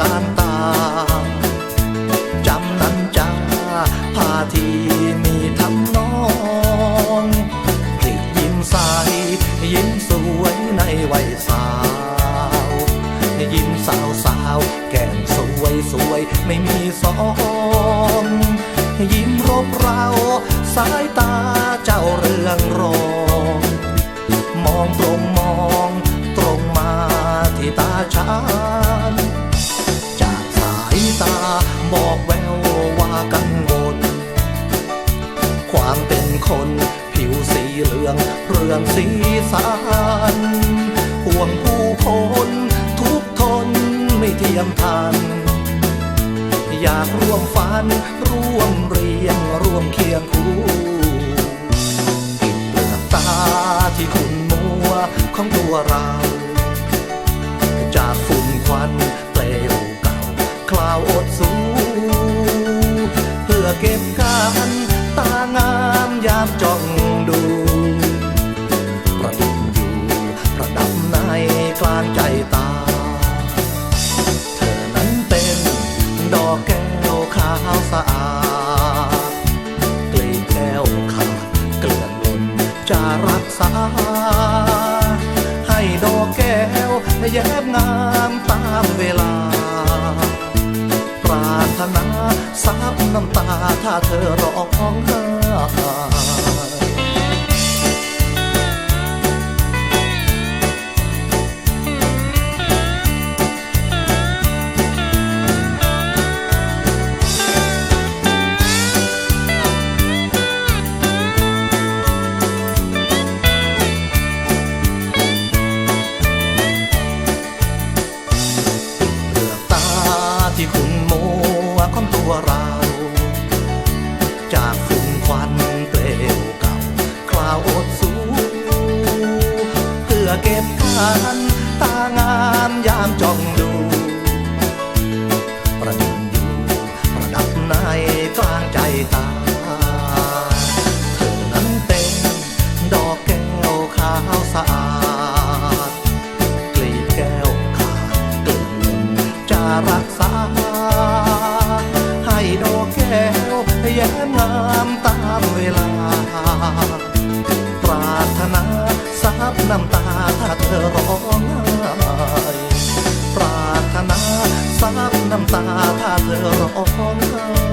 การตาจำนั้นจ้าพาทีมีทำนองพลิกยิ้มใสยิ้มสวยในวัยสาว ยิ้มสาวสาวแก้มสวยสวยไม่มีสองยิ้มรบเราสายตาเจ้าเรืองรอง มองตรงมอง กังวล ความเป็นคนผิวสีเหลืองเรืองสีสันห่วงผู้คนทุกทนไม่เทียมทันอยากร่วมฝันร่วมเรียงร่วมเคียงคู่ปิดเปลือกตาที่คุณมัวของตัวเรา ตา เธอนั้นเป็นดอกแก้วขาวสะอาดกลีแก้วขาดเกลื่อนลนจะรักษา ให้ดอกแก้วแย้มงามตามเวลา ปรารถนาซับน้ำตาถ้าเธอร้องไห้ ที่คุณมัวของตัวเรา จากฝุ่นควันเปลวเก่าคลาวอดสูเพื่อเก็บกัน บน้ำตาถ้าเธอร้องไห้ปรารถนาซับน้ำตาถ้าเธอร้องไห้